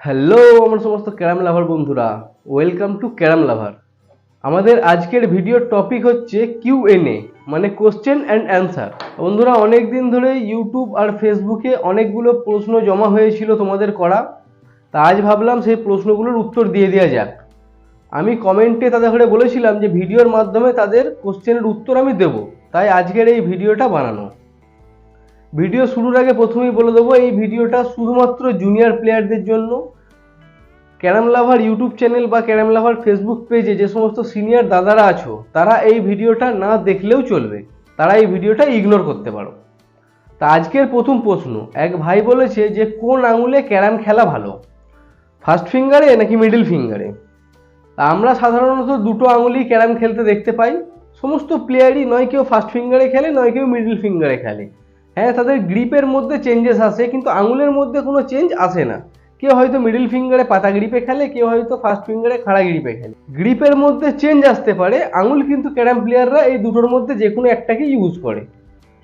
Hello আমার সমস্ত carrom lover বন্ধুরা। Welcome to carrom lover. আমাদের আজকের ভিডিওর টপিক হচ্ছে কিউ মানে কোশ্চেন অ্যান্ড অ্যান্সার বন্ধুরা অনেক দিন ধরে ইউটিউব আর ফেসবুকে অনেকগুলো প্রশ্ন জমা হয়েছিল তোমাদের করা। তা আজ ভাবলাম সেই প্রশ্নগুলোর উত্তর দিয়ে দেওয়া যাক। আমি কমেন্টে তাদের ঘরে বলেছিলাম যে ভিডিওর মাধ্যমে তাদের কোশ্চেনের উত্তর আমি দেব। তাই আজকের এই ভিডিওটা বানানো। ভিডিও শুরুর আগে প্রথমেই বলে দেবো, এই ভিডিওটা শুধুমাত্র জুনিয়র প্লেয়ারদের জন্য। ক্যারাম লাভার ইউটিউব চ্যানেল বা ক্যারাম লাভার ফেসবুক পেজে যে সমস্ত সিনিয়র দাদারা আছো, তারা এই ভিডিওটা না দেখলেও চলবে। তারা এই ভিডিওটা ইগনোর করতে পারো। তা আজকের প্রথম প্রশ্ন, এক ভাই বলেছে যে, কোন আঙুলে ক্যারাম খেলা ভালো? ফার্স্ট ফিঙ্গারে নাকি মিডিল ফিঙ্গারে তা আমরা সাধারণত দুটো আঙুলই ক্যারাম খেলতে দেখতে পাই। সমস্ত প্লেয়ারই নয় কেউ ফার্স্ট ফিঙ্গারে খেলে, নয় কেউ মিডিল ফিঙ্গারে খেলে। হ্যাঁ তাদের গ্রিপের মধ্যে চেঞ্জেস আসে, কিন্তু আঙুলের মধ্যে কোনো চেঞ্জ আসে না। কেউ হয়তো মিডিল ফিঙ্গারে পাতা গ্রিপে খেলে, কেউ হয়তো ফার্স্ট ফিঙ্গারে খাড়া গ্রিপে খেলে। গ্রিপের মধ্যে চেঞ্জ আসতে পারে, আঙুল কিন্তু ক্যারাম প্লেয়াররা এই দুটোর মধ্যে যে কোনো একটাকে ইউজ করে।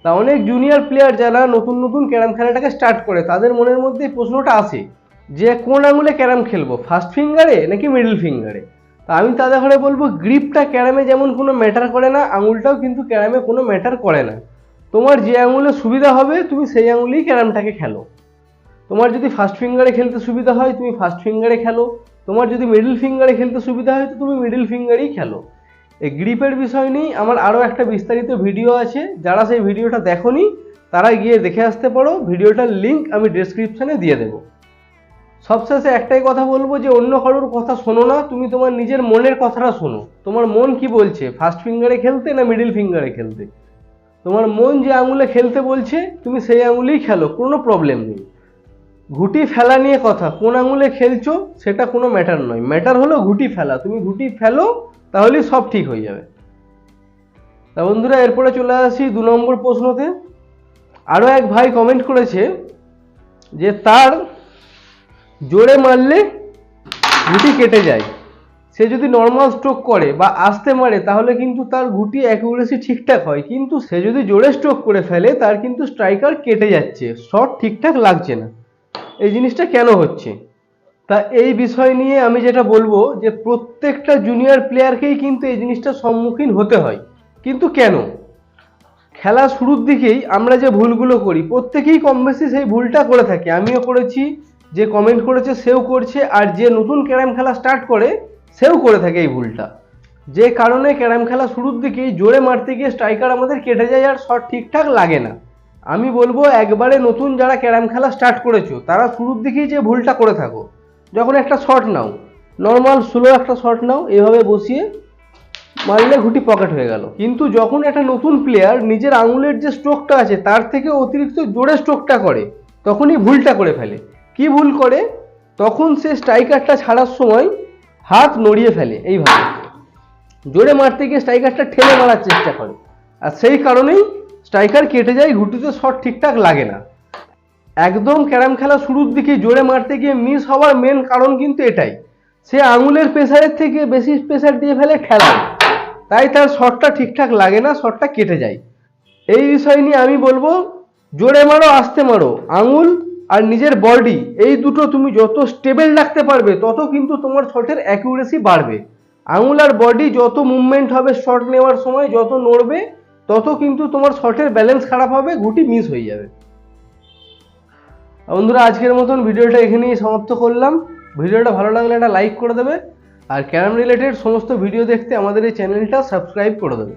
তা অনেক জুনিয়র প্লেয়ার যারা নতুন নতুন ক্যারাম খেলাটাকে স্টার্ট করে, তাদের মনের মধ্যে এই প্রশ্নটা আসে, যে কোন আঙুলে ক্যারাম খেলব ফার্স্ট ফিঙ্গারে নাকি মিডল ফিঙ্গারে তা আমি তাদের ঘরে বলব গ্রিপটা ক্যারামে যেমন কোনো ম্যাটার করে না, আঙুলটাও কিন্তু ক্যারামে কোনো ম্যাটার করে না। তোমার যে আঙুলে সুবিধা হবে, তুমি সেই আঙুলেই ক্যারামটাকে খেলো। তোমার যদি ফার্স্ট ফিঙ্গারে খেলতে সুবিধা হয়, তুমি ফার্স্ট ফিঙ্গারে খেলো। তোমার যদি মিডল ফিঙ্গারে খেলতে সুবিধা হয়, তো তুমি মিডল ফিঙ্গারেই খেলো। এই গ্রিপের বিষয় নিয়ে আমার আরও একটা বিস্তারিত ভিডিও আছে। যারা সেই ভিডিওটা দেখোনি তারা গিয়ে দেখে আসতে পারো। ভিডিওটার লিঙ্ক আমি ডেসক্রিপশানে দিয়ে দেবো। সবশেষে একটাই কথা বলব যে, অন্য কারোর কথা শোনো না, তুমি তোমার নিজের মনের কথাটা শোনো। তোমার মন কি বলছে? ফার্স্ট ফিঙ্গারে খেলতে না মিডিল ফিঙ্গারে খেলতে? তোমার মন যে আঙুলে খেলতে বলছে, তুমি সেই আঙুলেই খেলো, কোনো প্রবলেম নেই। ঘুটি ফেলা নিয়ে কথা, কোন আঙুলে খেলছো সেটা কোনো ম্যাটার নয়। ম্যাটার হলো ঘুটি ফেলা, তুমি ঘুটি ফেলো, তাহলেই সব ঠিক হয়ে যাবে। তা বন্ধুরা, এরপরে চলে আসি দু নম্বর প্রশ্নতে। আরও এক ভাই কমেন্ট করেছে যে তার জোরে মারলে গুটি কেটে যায়। সে যদি নর্মাল স্ট্রোক করে বা আস্তে মারে, তাহলে কিন্তু তার গুটি অ্যাকুরেসি ঠিকঠাক হয়। কিন্তু সে যদি জোরে স্ট্রোক করে ফেলে, তার কিন্তু স্ট্রাইকার কেটে যাচ্ছে। শট ঠিকঠাক লাগছে না। এই জিনিসটা কেন হচ্ছে? তা এই বিষয় নিয়ে আমি যেটা বলব যে, প্রত্যেকটা জুনিয়র প্লেয়ারকেই কিন্তু এই জিনিসটার সম্মুখীন হতে হয়। কিন্তু কেন? খেলা শুরুর দিকেই আমরা যে ভুলগুলো করি, প্রত্যেকেই কম বেশি সেই ভুলটা করে থাকি। আমিও করেছি, যে কমেন্ট করেছে সেও করছে, আর যে নতুন ক্যারাম খেলা স্টার্ট করে সেও করে থাকে এই ভুলটা। যে কারণে ক্যারাম খেলা শুরুর দিকেই জোরে মারতে গিয়ে স্ট্রাইকার আমাদের কেটে যায় আর শট ঠিকঠাক লাগে না। আমি বলব, একবারে নতুন যারা ক্যারাম খেলা স্টার্ট করেছ, তারা শুরুর দিকেই যে ভুলটা করে থাকো। যখন একটা শট নাও নর্মাল স্লো একটা শট নাও, এভাবে বসিয়ে মারলে ঘুটি পকেট হয়ে গেল। কিন্তু যখন একটা নতুন প্লেয়ার নিজের আঙুলের যে স্ট্রোকটা আছে, তার থেকে অতিরিক্ত জোরে স্ট্রোকটা করে, তখনই ভুলটা করে ফেলে। কি ভুল করে? তখন সে স্ট্রাইকারটা ছাড়ার সময় হাত নড়িয়ে ফেলে, এইভাবে। জোরে মারতে গিয়ে স্ট্রাইকারটা ঠেলে মারার চেষ্টা করে। আর সেই কারণেই স্ট্রাইকার কেটে যায়, ঘুটিতে শট ঠিকঠাক লাগে না। একদম ক্যারাম খেলা শুরুর দিকে জোরে মারতে গিয়ে মিস হওয়ার মেন কারণ কিন্তু এটাই। সে আঙুলের প্রেসারের থেকে বেশি প্রেসার দিয়ে ফেলে খেলায় তাই তার শটটা ঠিকঠাক লাগে না শটটা কেটে যায়। এই বিষয় নিয়ে আমি বলব, জোরে মারো, আস্তে মারো। আঙুল আর নিজের বডি এই দুটো তুমি যত স্টেবল রাখতে পারবে, তত কিন্তু তোমার শটের অ্যাকুরেসি বাড়বে। আঙুল আর বডি যত মুভমেন্ট হবে শট নেওয়ার সময়, যত নড়বে, তত কিন্তু তোমার শটের ব্যালেন্স খারাপ হবে, গুটি মিস হয়ে যাবে। বন্ধুরা, আজকের মতন ভিডিওটা এখানেই সমাপ্ত করলাম। ভিডিওটা ভালো লাগলে একটা লাইক করে দেবে। আর ক্যারাম রিলেটেড সমস্ত ভিডিও দেখতে আমাদের এই চ্যানেলটা সাবস্ক্রাইব করে দেবে।